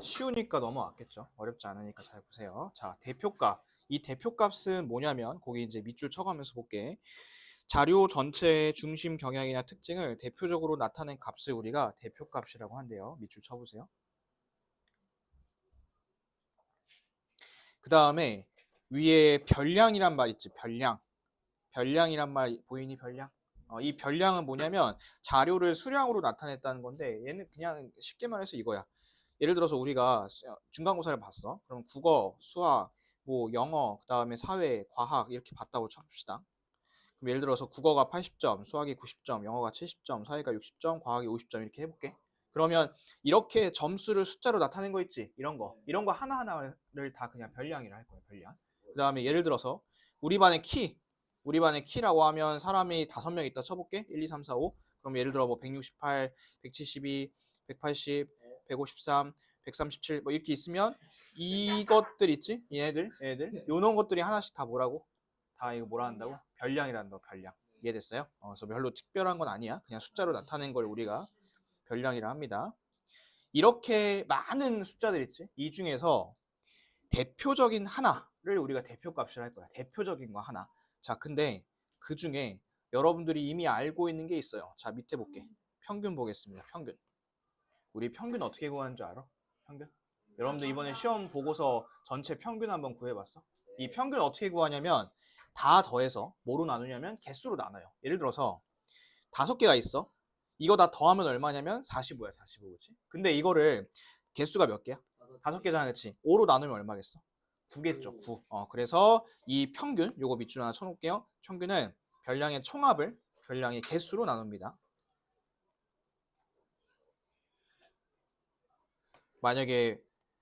쉬우니까 넘어왔겠죠. 어렵지 않으니까 잘 보세요. 자, 대표값. 이 대표값은 뭐냐면 거기 이제 밑줄 쳐가면서 볼게. 자료 전체의 중심 경향이나 특징을 대표적으로 나타낸 값을 우리가 대표값이라고 한대요. 밑줄 쳐보세요. 그 다음에 위에 별량이란 말 있지. 별량. 별량이란 말 보이니 별량? 어, 이 별량은 뭐냐면 자료를 수량으로 나타냈다는 건데 얘는 그냥 쉽게 말해서 이거야. 예를 들어서 우리가 수- 중간고사를 봤어. 그럼 국어, 수학, 뭐 영어, 그다음에 사회, 과학 이렇게 봤다고 쳐봅시다. 그럼 예를 들어서 국어가 80점, 수학이 90점, 영어가 70점, 사회가 60점, 과학이 50점 이렇게 해볼게. 그러면 이렇게 점수를 숫자로 나타낸 거 있지? 이런 거. 이런 거 하나하나를 다 그냥 별량이라 할 거야, 별량. 그다음에 예를 들어서 우리 반의 키, 우리 반의 키라고 하면 사람이 다섯 명 있다 쳐볼게. 1, 2, 3, 4, 5. 그럼 예를 들어 뭐 168, 172, 180, 153, 137 뭐 이렇게 있으면 이것들 있지? 얘네들, 얘네들. 요런 것들이 하나씩 다 뭐라고? 다 이거 뭐라 한다고? 별량이란다, 별량. 이해됐어요? 어, 그래서 별로 특별한 건 아니야. 그냥 숫자로 나타낸 걸 우리가 별량이라 합니다. 이렇게 많은 숫자들 있지? 이 중에서 대표적인 하나를 우리가 대표값이라 할 거야. 대표적인 거 하나. 자, 근데 그 중에 여러분들이 이미 알고 있는 게 있어요. 자, 밑에 볼게. 평균 보겠습니다. 평균. 우리 평균 어떻게 구하는 줄 알아? 평균? 여러분들 이번에 시험 보고서 전체 평균 한번 구해봤어? 이 평균 어떻게 구하냐면 다 더해서 뭐로 나누냐면 개수로 나눠요. 예를 들어서 다섯 개가 있어. 이거 다 더하면 얼마냐면 45야, 45, 그치? 근데 이거를 개수가 몇 개야? 다섯 개잖아, 그치? 5로 나누면 얼마겠어? 9겠죠, 9. 어, 그래서 이 평균, 요거 밑줄 하나 쳐놓을게요. 평균은 별량의 총합을 별량의 개수로 나눕니다. 만약에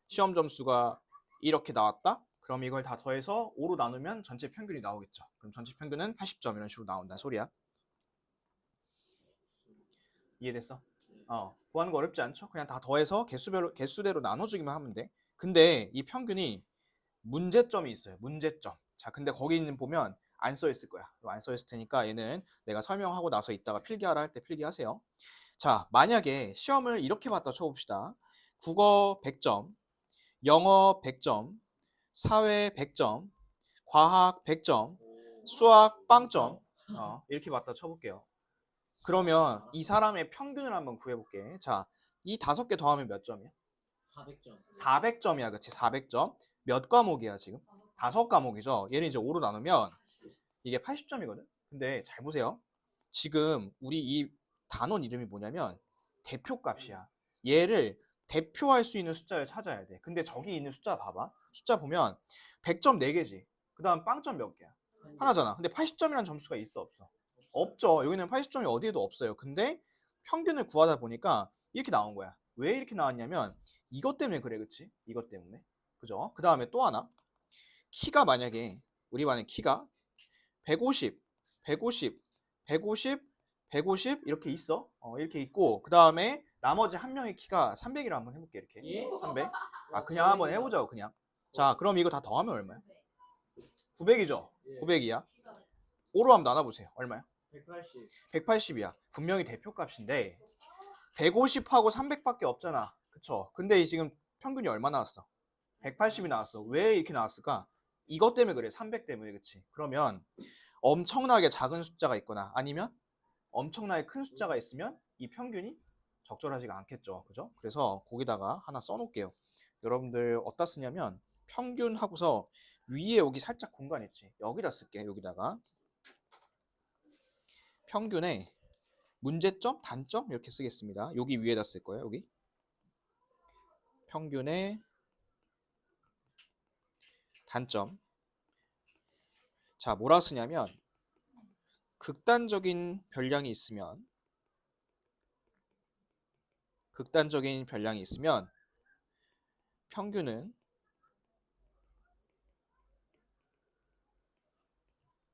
시험 점수가 이렇게 나왔다? 그럼 이걸 다 더해서 5로 나누면 전체 평균이 나오겠죠. 그럼 전체 평균은 80점 이런 식으로 나온다 소리야. 이해됐어? 어, 구하는 거 어렵지 않죠? 그냥 다 더해서 개수별로 개수대로 나눠주기만 하면 돼. 근데 이 평균이 문제점이 있어요. 문제점. 자, 근데 거기는 보면 안 써 있을 거야. 안 써 있을 테니까 얘는 내가 설명하고 나서 이따가 필기하라 할 때 필기하세요. 자, 만약에 시험을 이렇게 봤다 쳐봅시다. 국어 100점, 영어 100점, 사회 100점, 과학 100점, 수학 빵점. 어, 이렇게 봤다 쳐볼게요. 그러면 이 사람의 평균을 한번 구해볼게. 자, 이 다섯 개 더하면 몇 점이야? 400점. 400점이야, 그치? 400점. 몇 과목이야, 지금? 다섯 과목이죠. 얘를 이제 5로 나누면 이게 80점이거든? 근데 잘 보세요. 지금 우리 이 단원 이름이 뭐냐면 대표값이야. 얘를 대표할 수 있는 숫자를 찾아야 돼. 근데 저기 있는 숫자 봐봐. 숫자 보면 100점 4개지. 그 다음 빵점 몇 개야? 하나잖아. 근데 80점이라는 점수가 있어, 없어? 없죠. 여기는 80점이 어디에도 없어요. 근데 평균을 구하다 보니까 이렇게 나온 거야. 왜 이렇게 나왔냐면 이것 때문에 그래, 그치? 이것 때문에. 그죠? 그 다음에 또 하나. 키가 만약에 우리 반의 키가 150, 150, 150, 150 이렇게 있어. 어, 이렇게 있고 그 다음에 나머지 한 명의 키가 300이라 한번 해볼게 이렇게. 예? 300. 아 그냥 한번 해보자고 그냥. 자 그럼 이거 다 더하면 얼마야? 900이죠. 예. 900이야. 5로 한번 나눠보세요. 얼마야? 180. 180이야. 분명히 대표값인데 150하고 300밖에 없잖아. 그쵸? 근데 이 지금 평균이 얼마 나왔어? 180이 나왔어. 왜 이렇게 나왔을까? 이것 때문에 그래. 300 때문에 그치? 그러면 엄청나게 작은 숫자가 있거나 아니면 엄청나게 큰 숫자가 있으면 이 평균이 적절하지가 않겠죠. 그죠? 그래서 거기다가 하나 써놓을게요. 여러분들 어디다 쓰냐면 평균 하고서 위에 여기 살짝 공간 있지? 여기다 쓸게. 여기다가 평균에 문제점, 단점 이렇게 쓰겠습니다. 여기 위에다 쓸 거예요. 여기 평균의 단점. 자, 뭐라 쓰냐면 극단적인 별량이 있으면 극단적인 별량이 있으면 평균은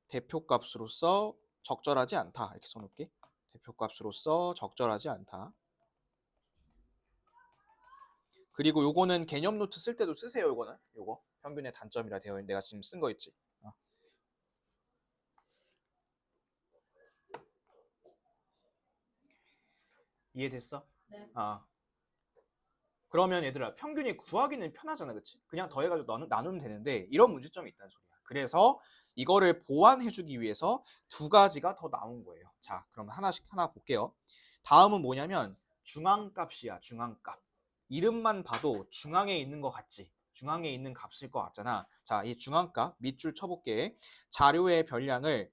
대표값으로서 적절하지 않다. 이렇게 써놓을게. 대표값으로서 적절하지 않다. 그리고 요거는 개념 노트 쓸 때도 쓰세요. 요거는 요거 평균의 단점이라 되어 있는 내가 지금 쓴 거 있지. 어. 이해됐어? 네. 아 그러면 얘들아 평균이 구하기는 편하잖아, 그치? 그냥 더해가지고 나누, 나누면 되는데 이런 문제점이 있다는 소리야. 그래서 이거를 보완해주기 위해서 두 가지가 더 나온 거예요. 자, 그러면 하나씩 하나 볼게요. 다음은 뭐냐면 중앙값이야, 중앙값. 이름만 봐도 중앙에 있는 것 같지? 중앙에 있는 값일 것 같잖아. 자, 이 중앙값 밑줄 쳐볼게. 자료의 별량을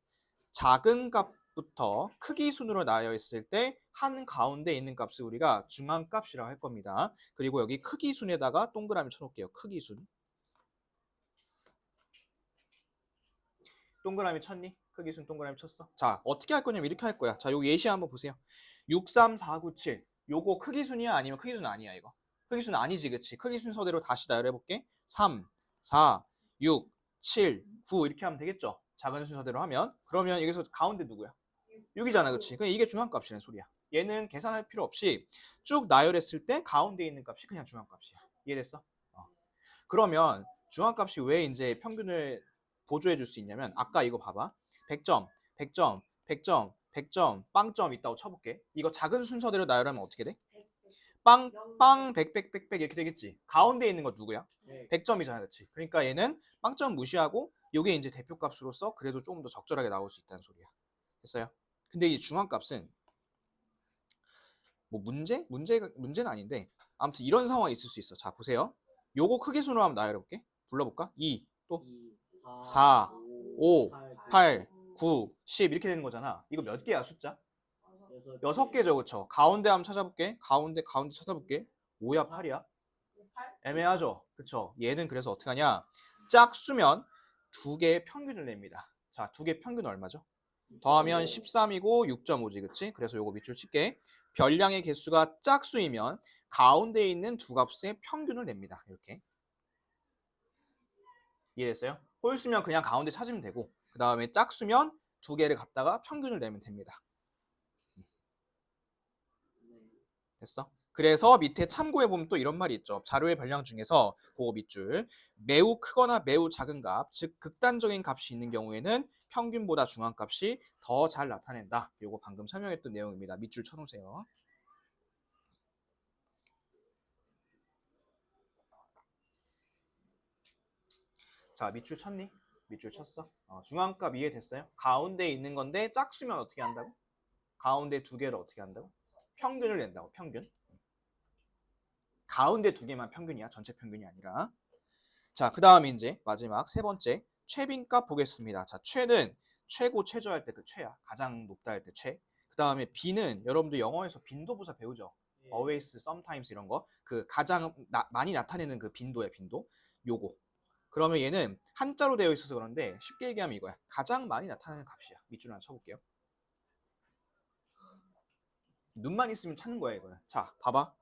작은 값부터 크기 순으로 있을 때 한 가운데 있는 값을 우리가 중앙값이라고 할 겁니다. 그리고 여기 크기 순에다가 동그라미 쳐놓을게요. 크기 순. 동그라미 쳤니? 크기 순 동그라미 쳤어. 자, 어떻게 할 거냐면 이렇게 할 거야. 자, 요 예시 한번 보세요. 6, 3, 4, 9, 7. 요거 크기 순이야? 아니면 크기 순 아니야, 이거? 크기 순 아니지, 그치? 크기 순서대로 다시 나열해 볼게. 3, 4, 6, 7, 9 이렇게 하면 되겠죠? 작은 순서대로 하면. 그러면 여기서 가운데 누구야? 6이잖아, 그치? 그냥 이게 중앙값이라는 소리야. 얘는 계산할 필요 없이 쭉 나열했을 때 가운데 있는 값이 그냥 중앙값이야. 이해됐어? 어. 그러면 중앙값이 왜 이제 평균을 보조해 줄 수 있냐면 아까 이거 봐봐. 100점, 100점, 100점, 100점, 빵점 있다고 쳐볼게. 이거 작은 순서대로 나열하면 어떻게 돼? 빵, 빵, 100, 100, 100, 100 이렇게 되겠지. 가운데 있는 거 누구야? 100점이잖아, 그렇지? 그러니까 얘는 빵점 무시하고 이게 이제 대표값으로서 그래도 조금 더 적절하게 나올 수 있다는 소리야. 됐어요? 근데 이 중앙값은 뭐 문제? 문제가 문제는 아닌데 아무튼 이런 상황이 있을 수 있어. 자, 보세요. 요거 크기 순으로 한번 나열해 볼게. 불러 볼까? 2, 또 4, 5, 8, 9, 10 이렇게 되는 거잖아. 이거 몇 개야, 숫자? 여섯 개죠, 그쵸? 가운데 한번 찾아볼게. 가운데, 가운데 찾아볼게. 5야, 8이야? 애매하죠? 그쵸? 얘는 그래서 어떻게 하냐? 짝수면 두 개의 평균을 냅니다. 자, 두개 평균 얼마죠? 더하면 13이고 6.5지, 그치? 그래서 요거 밑줄 칠게. 별량의 개수가 짝수이면 가운데 있는 두 값의 평균을 냅니다. 이렇게. 이해됐어요? 홀수면 그냥 가운데 찾으면 되고, 그 다음에 짝수면 두 개를 갖다가 평균을 내면 됩니다. 됐어? 그래서 밑에 참고해 보면 또 이런 말이 있죠. 자료의 별량 중에서 그거 밑줄 매우 크거나 매우 작은 값, 즉 극단적인 값이 있는 경우에는 평균보다 중앙값이 더 잘 나타낸다. 요거 방금 설명했던 내용입니다. 밑줄 쳐놓으세요. 자, 밑줄 쳤니? 밑줄 쳤어? 어, 중앙값 이해됐어요? 가운데 있는 건데 짝수면 어떻게 한다고? 가운데 두 개를 어떻게 한다고? 평균을 낸다고, 평균. 가운데 두 개만 평균이야. 전체 평균이 아니라. 자, 그 다음에 이제 마지막 세 번째 최빈값 보겠습니다. 자, 최는 최고 최저할 때 그 최야. 가장 높다 할 때 최. 그 다음에 빈은 여러분들 영어에서 빈도부사 배우죠. always, sometimes 이런 거. 그 가장 나- 많이 나타내는 그 빈도의 빈도. 요거. 그러면 얘는 한자로 되어 있어서 그런데 쉽게 얘기하면 이거야. 가장 많이 나타나는 값이야. 밑줄 하나 쳐볼게요. 눈만 있으면 찾는 거야 이거는. 자, 봐봐.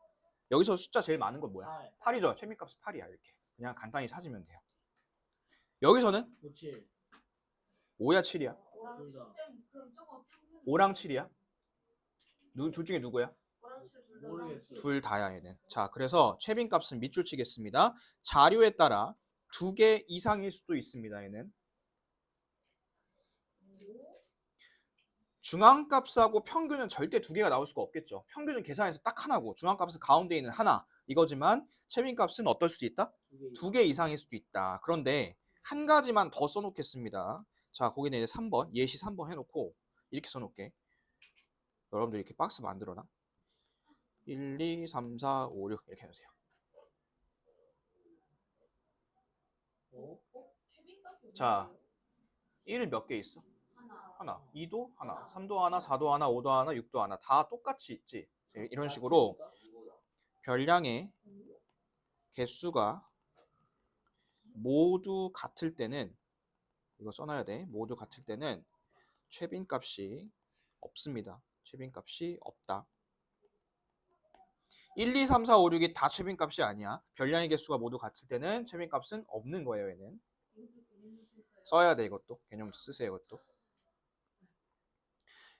여기서 숫자 제일 많은 건 뭐야? 8이죠. 최민값은 8이야 이렇게. 그냥 간단히 찾으면 돼요. 여기서는 57 5야 7이야? 둘 다. 5랑 7이야? 누, 둘 중에 누구야? 모르겠어. 둘 다야 얘는. 자, 그래서 최빈 값은 밑줄 치겠습니다. 자료에 따라 두 개 이상일 수도 있습니다. 얘는. 중앙값하고 평균은 절대 두 개가 나올 수가 없겠죠. 평균은 계산해서 딱 하나고 중앙값은 가운데 있는 하나 이거지만 최빈 값은 어떨 수도 있다? 두 개. 두 개 이상일 수도 있다. 그런데 한 가지만 더 써놓겠습니다. 자, 거기는 이제 3번, 예시 3번 해놓고 이렇게 써놓을게. 여러분들 이렇게 박스 만들어놔. 1, 2, 3, 4, 5, 6 이렇게 해놓으세요. 어? 자, 1 몇 개 있어? 하나. 2도 하나. 3도 하나, 4도 하나, 5도 하나, 6도 하나. 다 똑같이 있지. 이런 식으로 별량의 개수가 모두 같을 때는 이거 써놔야 돼. 모두 같을 때는 최빈 값이 없습니다. 최빈 값이 없다. 1, 2, 3, 4, 5, 6이 다 최빈 값이 아니야. 별량의 개수가 모두 같을 때는 최빈 값은 없는 거예요, 얘는. 써야 돼, 이것도. 개념 쓰세요, 이것도.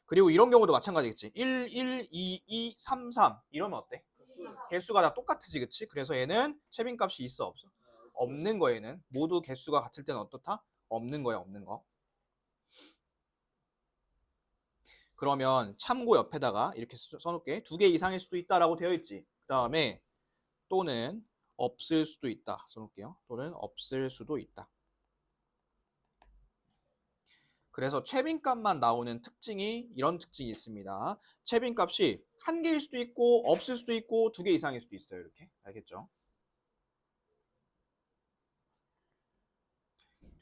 그리고 이런 경우도 마찬가지겠지. 1, 1, 2, 2, 3, 3 이러면 어때? 개수가 다 똑같지, 그치? 그래서 얘는 최빈 값이 있어, 없어? 없는 거 얘는 모두 개수가 같을 때는 어떻다? 없는 거야, 없는 거. 그러면 참고 옆에다가 이렇게 써- 써놓을게. 두 개 이상일 수도 있다라고 되어 있지. 그 다음에 또는 없을 수도 있다. 써놓을게요. 또는 없을 수도 있다. 그래서 최빈값만 나오는 특징이 이런 특징이 있습니다. 최빈값이 한 개일 수도 있고 없을 수도 있고 두 개 이상일 수도 있어요. 이렇게 알겠죠?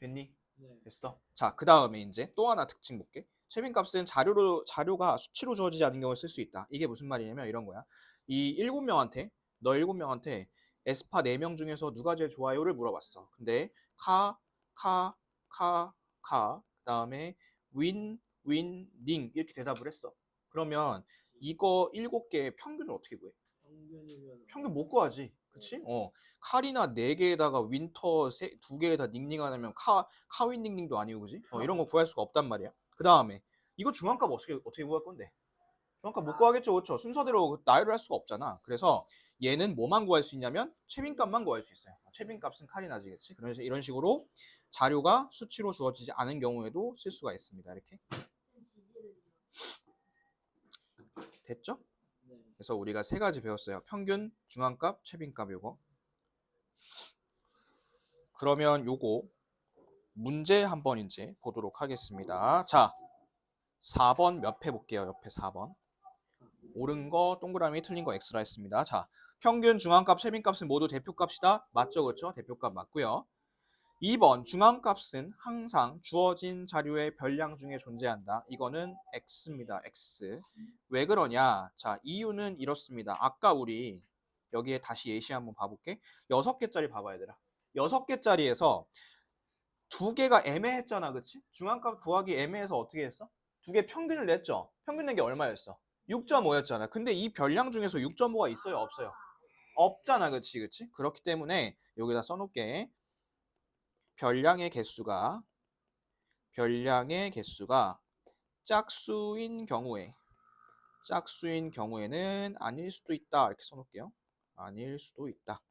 됐니? 네. 됐어. 자, 그 다음에 이제 또 하나 특징 볼게. 최빈값은 자료로 자료가 수치로 주어지지 않은 경우를 쓸 수 있다. 이게 무슨 말이냐면 이런 거야. 이 일곱 명한테 너 일곱 명한테 에스파 네 명 중에서 누가 제일 좋아요를 물어봤어. 근데 카, 카, 카, 카, 그다음에 윈, 윈, 닝 이렇게 대답을 했어. 그러면 이거 일곱 개의 평균을 어떻게 구해? 평균이면 평균 못 구하지. 그치? 어. 칼이나 네 개에다가 윈터 세, 두 개에다 닝닝 하면 카, 카윈 닝닝도 아니고 그지? 어, 이런 거 구할 수가 없단 말이야. 그 다음에 이거 중앙값 어떻게, 어떻게 구할 건데? 중앙값 못 구하겠죠. 그렇죠? 순서대로 나열을 할 수가 없잖아. 그래서 얘는 뭐만 구할 수 있냐면 최빈값만 구할 수 있어요. 최빈값은 칼이 나지겠지? 그래서 이런 식으로 자료가 수치로 주어지지 않은 경우에도 쓸 수가 있습니다. 이렇게. 됐죠? 네. 그래서 우리가 세 가지 배웠어요. 평균, 중앙값, 최빈값 요거. 그러면 요거 문제 한번 이제 보도록 하겠습니다. 자, 4번 옆에 볼게요. 옆에 4번. 옳은 거 동그라미 틀린 거 X라 했습니다. 자, 평균, 중앙값, 최빈값은 모두 대표값이다. 맞죠? 그렇죠? 대표값 맞고요. 2번 중앙값은 항상 주어진 자료의 별량 중에 존재한다. 이거는 X입니다. X. 왜 그러냐? 자, 이유는 이렇습니다. 아까 우리 여기에 다시 예시 한번 봐볼게. 여섯 개짜리 봐봐 얘들아. 여섯 개짜리에서 두 개가 애매했잖아, 그치? 중앙값 구하기 애매해서 어떻게 했어? 두 개 평균을 냈죠. 평균 낸 게 얼마였어? 6.5였잖아. 근데 이 별량 중에서 6.5가 있어요, 없어요? 없잖아, 그치, 그치? 그렇기 때문에 여기다 써놓을게. 별량의 개수가 별량의 개수가 짝수인 경우에 짝수인 경우에는 아닐 수도 있다 이렇게 써놓을게요. 아닐 수도 있다.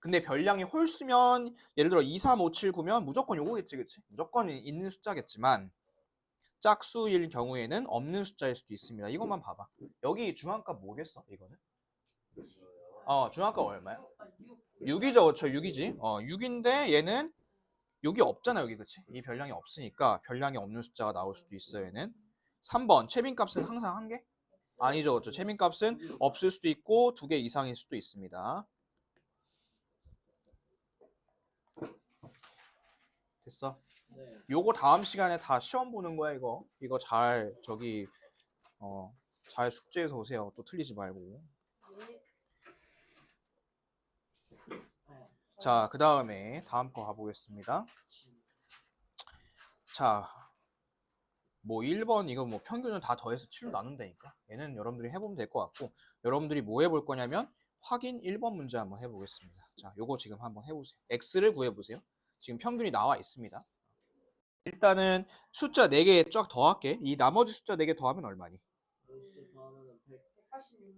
근데 별량이 홀수면 예를 들어 2, 3, 5, 7, 9면 무조건 요거겠지, 그치? 무조건 있는 숫자겠지만 짝수일 경우에는 없는 숫자일 수도 있습니다. 이것만 봐봐. 여기 중앙값 뭐겠어? 이거는? 어, 중앙값 얼마야? 6 이죠, 그렇죠? 6이지. 어, 6인데 얘는 6이 없잖아, 여기 그치? 이 별량이 없으니까 별량이 없는 숫자가 나올 수도 있어요, 얘는. 3번 최빈값은 항상 한 개? 아니죠, 그렇죠? 최빈값은 없을 수도 있고 두 개 이상일 수도 있습니다. 됐어? 네. 요거 다음 시간에 다 시험 보는 거야, 이거. 이거 잘 저기 어, 잘 숙제해서 오세요. 또 틀리지 말고. 자, 그 다음에 다음 거 가보겠습니다. 자, 뭐 1번 이거 뭐 평균을 다 더해서 7로 나눈다니까. 얘는 여러분들이 해보면 될 것 같고, 여러분들이 뭐 해볼 거냐면 확인 1번 문제 한번 해보겠습니다. 자, 요거 지금 한번 해보세요. x를 구해보세요. 지금 평균이 나와 있습니다. 일단은 숫자 4개 쫙 더할게. 이 나머지 숫자 4개 더하면 얼마니? 여기서 더하면은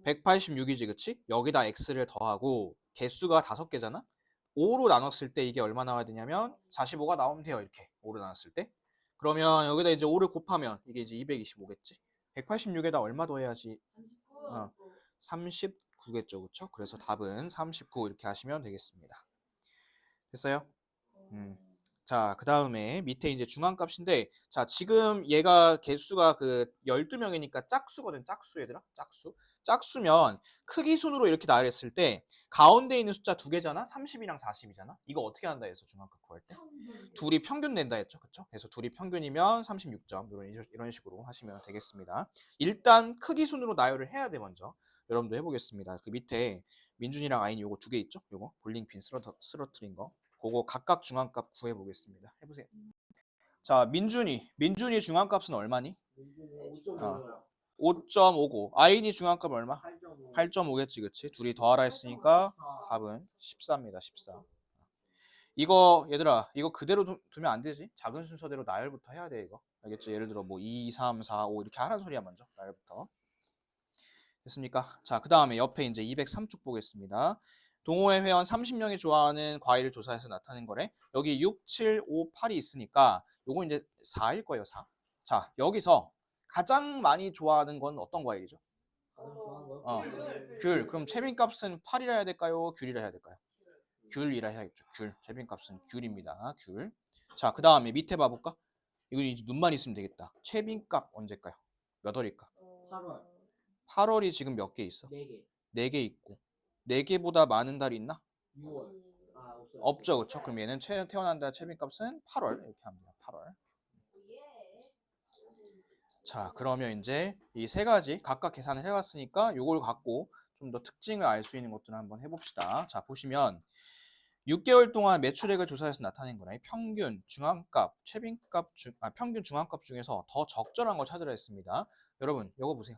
100. 186이지, 그치? 여기다 x를 더하고 개수가 5개잖아? 5로 나눴을 때 이게 얼마 나와야 되냐면 45가 나오면 돼요, 이렇게. 5로 나눴을 때. 그러면 여기다 이제 5를 곱하면 이게 이제 225겠지? 186에다 얼마 더 해야지? 어. 39겠죠, 그쵸? 그래서 답은 39 이렇게 하시면 되겠습니다. 됐어요? 음. 자, 그 다음에 밑에 이제 중앙값인데, 자, 지금 얘가 개수가 그 12명이니까 짝수거든, 짝수 얘들아? 짝수. 짝수면 크기 순으로 이렇게 나열했을 때, 가운데 있는 숫자 두 개잖아? 30이랑 40이잖아? 이거 어떻게 한다 해서 중앙값 구할 때? 둘이 평균 낸다 했죠, 그쵸? 그래서 둘이 평균이면 36점, 이런, 이런 식으로 하시면 되겠습니다. 일단 크기 순으로 나열을 해야 돼, 먼저. 여러분도 해 보겠습니다. 그 밑에 민준이랑 아인이 요거 두 개 있죠? 요거 볼링핀 쓰러터, 쓰러트린 거. 그거 각각 중앙값 구해 보겠습니다. 해 보세요. 자, 민준이. 민준이 중앙값은 얼마니? 민준이 어. 5.5요. 5.59. 아인이 중앙값 얼마? 8.5. 8.5 겠지, 그치? 둘이 더하라 했으니까 답은 14입니다. 14. 이거 얘들아, 이거 그대로 두- 두면 안 되지? 작은 순서대로 나열부터 해야 돼, 이거. 알겠지? 예를 들어 뭐 2, 3, 4, 5 이렇게 하란 소리야 먼저. 나열부터. 됐습니까? 자, 그 다음에 옆에 이제 203쪽 보겠습니다. 동호회 회원 30명이 좋아하는 과일을 조사해서 나타낸 거래. 여기 6, 7, 5, 8이 있으니까 요거 이제 4일 거예요, 4. 자, 여기서 가장 많이 좋아하는 건 어떤 과일이죠? 어, 귤. 그럼 채빈값은 8이라 해야 될까요? 귤이라 해야 될까요? 귤이라 해야겠죠. 귤. 채빈값은 귤입니다. 귤. 자, 그 다음에 밑에 봐볼까? 이거 이제 눈만 있으면 되겠다. 채빈값 언제일까요? 몇 월일까? 8월 8월이 지금 몇 개 있어? 4개 4개 있고 4개보다 많은 달이 있나? 6월 아 없어요 없죠. 그렇죠? 그럼 얘는 채, 태어난 달 채빈값은 8월 이렇게 돼요. 8월. 자, 그러면 이제 이 세 가지 각각 계산을 해왔으니까 이걸 갖고 좀 더 특징을 알 수 있는 것들을 한번 해봅시다. 자, 보시면 6개월 동안 매출액을 조사해서 나타낸 거네. 평균, 중앙값, 최빈값 중, 아, 평균 중앙값 중에서 더 적절한 걸 찾으라 했습니다. 여러분, 이거 보세요.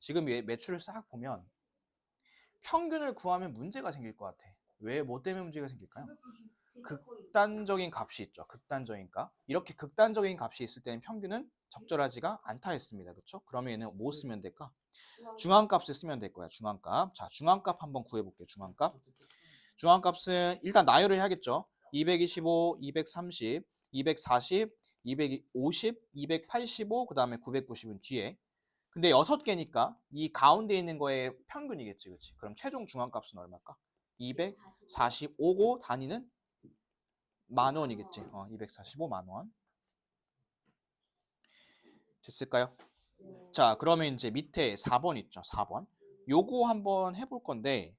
지금 얘 매출을 싹 보면 평균을 구하면 문제가 생길 것 같아. 왜, 뭐 때문에 문제가 생길까요? 극단적인 값이 있죠. 극단적인 값. 이렇게 극단적인 값이 있을 때는 평균은 적절하지가 않다 했습니다. 그렇죠? 그러면 얘는 뭐 쓰면 될까? 중앙값을 쓰면 될 거야. 중앙값. 자, 중앙값 한번 구해 볼게요. 중앙값. 중앙값은 일단 나열을 해야겠죠. 225, 230, 240, 250, 285, 그 다음에 990은 뒤에. 근데 여섯 개니까 이 가운데 있는 거의 평균이겠지. 그렇지? 그럼 최종 중앙값은 얼마일까? 245고 단위는 만 원이겠지. 어, 245만 원. 됐을까요? 자, 그러면 이제 밑에 4번 있죠. 4번. 요거 한번 해볼 건데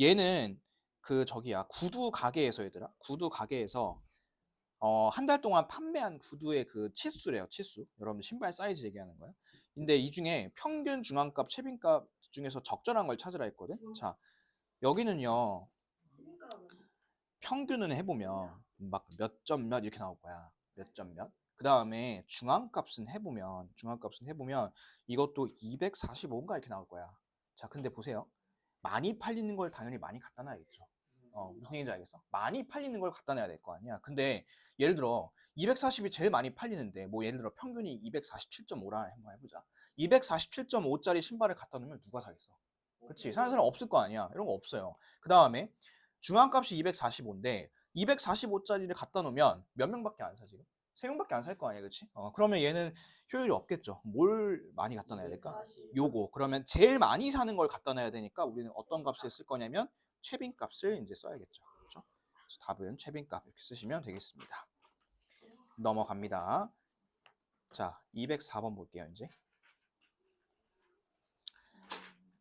얘는 그 저기야 구두 가게에서 얘들아 구두 가게에서 어, 한 달 동안 판매한 구두의 그 치수래요. 치수. 여러분들 신발 사이즈 얘기하는 거예요. 근데 이 중에 평균 중앙값, 최빈값 중에서 적절한 걸 찾으라 했거든. 자, 여기는요. 평균은 해보면 막 몇 점 몇 이렇게 나올 거야. 몇 점 몇. 그 다음에 중앙값은 해보면 중앙값은 해보면 이것도 245인가 이렇게 나올 거야. 자, 근데 보세요. 많이 팔리는 걸 당연히 많이 갖다 놔야겠죠. 어, 무슨 얘기인지 알겠어? 많이 팔리는 걸 갖다 놔야 될 거 아니야. 근데 예를 들어 240이 제일 많이 팔리는데 뭐 예를 들어 평균이 247.5라 한번 해보자. 247.5짜리 신발을 갖다 놓으면 누가 사겠어? 그렇지. 사는 사람 없을 거 아니야. 이런 거 없어요. 그 다음에 중앙값이 245인데 245짜리를 갖다 놓으면 몇 명밖에 안 사 지금? 세 명밖에 안 살 거 아니야, 그렇지? 어, 그러면 얘는 효율이 없겠죠. 뭘 많이 갖다 놔야 될까? 요거. 그러면 제일 많이 사는 걸 갖다 놔야 되니까 우리는 어떤 값을 쓸 거냐면 최빈 값을 이제 써야겠죠. 그렇죠? 답은 최빈 값 이렇게 쓰시면 되겠습니다. 넘어갑니다. 자, 204번 볼게요, 이제.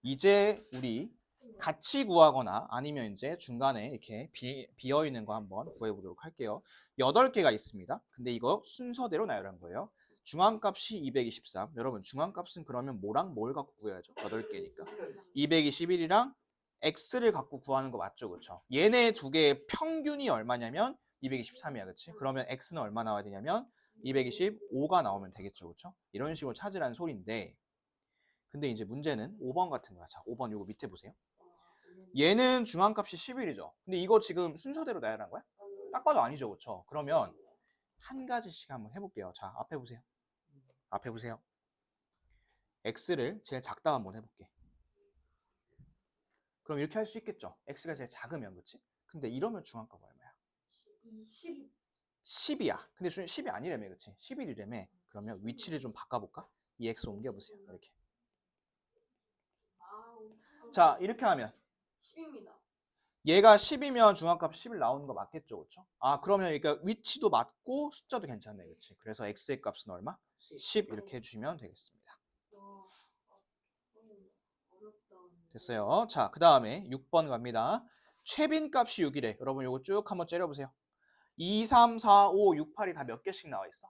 이제 우리 같이 구하거나 아니면 이제 중간에 이렇게 비, 비어 있는 거 한번 구해 보도록 할게요. 8개가 있습니다. 근데 이거 순서대로 나열한 거예요. 중앙값이 223. 여러분, 중앙값은 그러면 뭐랑 뭘 갖고 구해야죠? 8개니까. 221이랑 x를 갖고 구하는 거 맞죠? 그렇죠? 얘네 두 개의 평균이 얼마냐면 223이야. 그렇지? 그러면 x는 얼마 나와야 되냐면 225가 나오면 되겠죠. 그렇죠? 이런 식으로 찾으라는 소리인데 근데 이제 문제는 5번 같은 거야. 자, 5번 요거 밑에 보세요. 얘는 중앙값이 11이죠. 근데 이거 지금 순서대로 나열한 거야? 딱 봐도 아니죠. 그렇죠? 그러면 한 가지씩 한번 해볼게요. 자, 앞에 보세요. 앞에 보세요. x를 제일 작다 한번 해볼게. 그럼 이렇게 할 수 있겠죠. x가 제일 작으면 그렇지? 근데 이러면 중앙값 얼마야? 10이야. 근데 10이 아니라며 그렇지? 11이라며. 그러면 위치를 좀 바꿔볼까? 이 x 옮겨보세요. 이렇게. 자, 이렇게 하면 10입니다. 얘가 10이면 중앙값 10을 나오는 거 맞겠죠, 그렇죠? 아, 그러면 그러니까 위치도 맞고 숫자도 괜찮네, 그렇지? 그래서 x의 값은 얼마? 10 이렇게 해주시면 되겠습니다. 와, 어렵다. 됐어요. 자, 그 다음에 6번 갑니다. 최빈 값이 6이래. 여러분 이거 쭉 한번 째려보세요. 2, 3, 4, 5, 6, 8이 다 몇 개씩 나와 있어?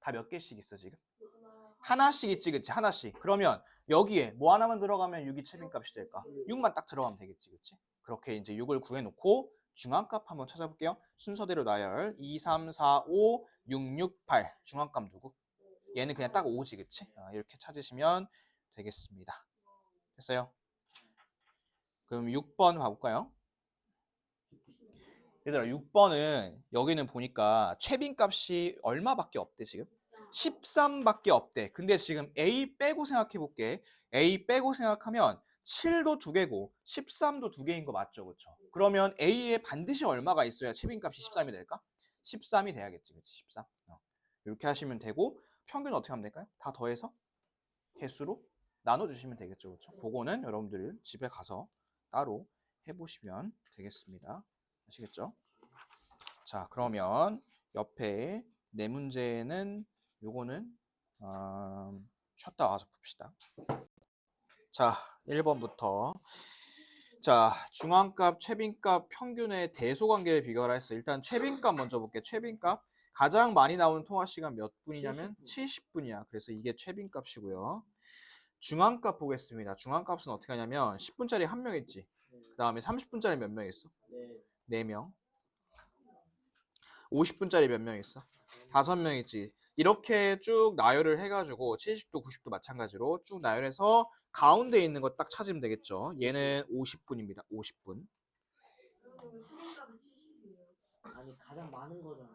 다 몇 개씩 있어 지금? 하나, 하나씩 있지, 그치? 하나씩. 그러면 여기에 뭐 하나만 들어가면 6이 최빈 값이 될까? 6만 딱 들어가면 되겠지, 그치? 그렇게 이제 6을 구해놓고 중앙값 한번 찾아볼게요. 순서대로 나열 2, 3, 4, 5, 6, 6, 8 중앙값 누구? 얘는 그냥 딱 5지, 그치? 아, 이렇게 찾으시면 되겠습니다. 됐어요? 그럼 6번 가볼까요? 얘들아 6번은 여기는 보니까 최빈 값이 얼마밖에 없대 지금? 13밖에 없대. 근데 지금 A 빼고 생각해 볼게. A 빼고 생각하면 7도 두 개고 13도 두 개인 거 맞죠? 그렇죠? 그러면 A에 반드시 얼마가 있어야 최빈 값이 13이 될까? 13이 돼야겠지. 그렇지? 13. 어. 이렇게 하시면 되고 평균 어떻게 하면 될까요? 다 더해서 개수로 나눠 주시면 되겠죠. 그렇죠? 그거는 여러분들 집에 가서 따로 해 보시면 되겠습니다. 아시겠죠? 자, 그러면 옆에 네 문제는 요거는 음, 쉬었다 와서 봅시다. 자, 1번부터 자, 중앙값, 최빈값, 평균의 대소 관계를 비교하라 했어. 일단 최빈값 먼저 볼게. 최빈값 가장 많이 나오는 통화 시간 몇 분이냐면 70분 이야. 그래서 이게 최빈값이고요. 중앙값 보겠습니다. 중앙값은 어떻게 하냐면 10분짜리 한 명 있지. 네. 그 다음에 30분짜리 몇 명 있어? 네. 4명. 50분짜리 몇 명 있어? 5명 있지. 이렇게 쭉 나열을 해가지고 70도, 90도 마찬가지로 쭉 나열해서 가운데 있는 거 딱 찾으면 되겠죠. 얘는 50분입니다. 50분. 아니 가장 많은 거잖아.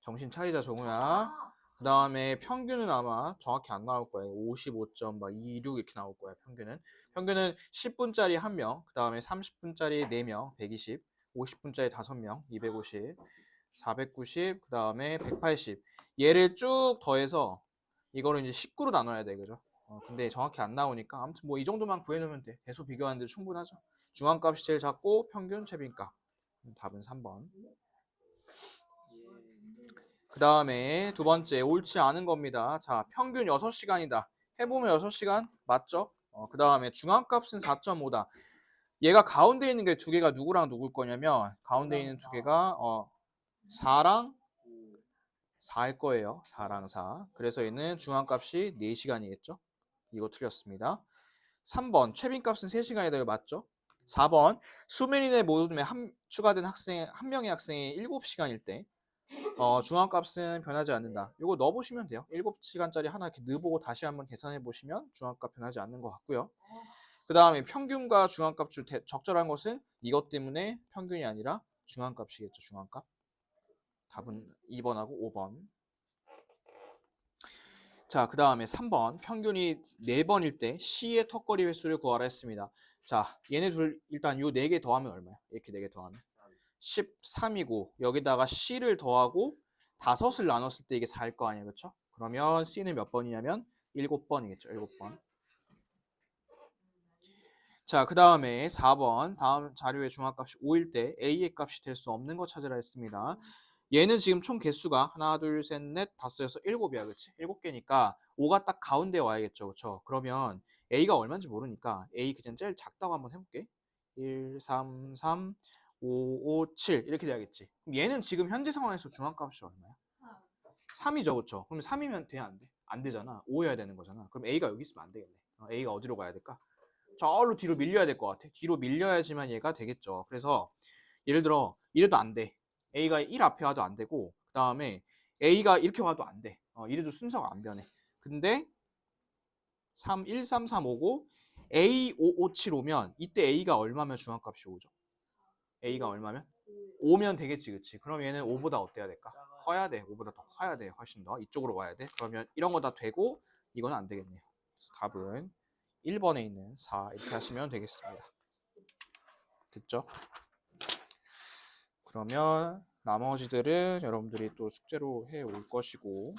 정신 차리자 정우야. 그 다음에 평균은 아마 정확히 안 나올 거예요. 55.26 이렇게 나올 거예요. 평균은. 평균은 10분짜리 1명, 그 다음에 30분짜리 4명, 120, 50분짜리 5명, 250, 490, 그 다음에 180. 얘를 쭉 더해서 이거를 이제 19로 나눠야 돼, 그죠? 어, 근데 정확히 안 나오니까 아무튼 뭐 이 정도만 구해놓으면 돼. 대소 비교하는데 충분하죠. 중앙값이 제일 작고 평균 최빈값. 음, 답은 3번. 그 다음에 두 번째 옳지 않은 겁니다. 자, 평균 6시간이다. 해보면 6시간 맞죠? 어, 그 다음에 중앙값은 4.5다. 얘가 가운데 있는 게 두 개가 누구랑 누굴 거냐면 가운데 있는 두 개가 어, 4랑 4일 거예요. 4랑 4. 그래서 얘는 중앙값이 4시간이겠죠? 이거 틀렸습니다. 3번 최빈값은 3시간이다. 이거 맞죠? 4번 수면인의 모둠에 한, 추가된 학생 한 명의 학생이 7시간일 때 어, 중앙값은 변하지 않는다. 이거 넣어보시면 돼요. 7시간짜리 하나 이렇게 넣어보고 다시 한번 계산해 보시면 중앙값 변하지 않는 것 같고요. 그 다음에 평균과 중앙값 중 대- 적절한 것은 이것 때문에 평균이 아니라 중앙값이겠죠. 중앙값. 답은 2번하고 5번. 자, 그 다음에 3번. 평균이 4번일 때 C의 턱걸이 횟수를 구하라 했습니다. 자, 얘네 둘 일단 요 4개 더하면 얼마야? 이렇게 4개 더하면. 13이고 여기다가 C를 더하고 다섯을 나눴을 때 이게 4일 거 아니에요. 그렇죠? 그러면 C는 몇 번이냐면 7번이겠죠. 7번. 자, 그 다음에 4번. 다음 자료의 중앙값이 5일 때 A의 값이 될 수 없는 거 찾으라 했습니다. 얘는 지금 총 개수가 하나, 둘, 셋, 넷, 다섯에서 일곱이야. 그치? 일곱 개니까 5가 딱 가운데 와야겠죠. 그쵸? 그러면 A가 얼마인지 모르니까 A 그냥 제일 작다고 한번 해볼게. 1, 3, 3, 5, 5, 7 이렇게 돼야겠지. 그럼 얘는 지금 현재 상황에서 중앙값이 얼마야? 3이죠, 그렇죠? 그럼 3이면 돼, 안 돼? 안 되잖아. 5여야 되는 거잖아. 그럼 A가 여기 있으면 안 되겠네. 어, A가 어디로 가야 될까? 저로 뒤로 밀려야 될 것 같아. 뒤로 밀려야지만 얘가 되겠죠. 그래서 예를 들어 이래도 안 돼. A가 1 앞에 와도 안 되고 그 다음에 A가 이렇게 와도 안 돼. 어, 이래도 순서가 안 변해. 근데 3, 1, 3, 3 오고 A 5, 5, 7 오면 이때 A가 얼마면 중앙값이 오죠? A가 얼마면? 5면 되겠지, 그치? 그럼 얘는 5보다 어때야 될까? 커야 돼. 5보다 더 커야 돼. 훨씬 더. 이쪽으로 와야 돼. 그러면 이런 거 다 되고 이건 안 되겠네요. 답은 1번에 있는 4 이렇게 하시면 되겠습니다. 됐죠? 그러면 나머지들은 여러분들이 또 숙제로 해 올 것이고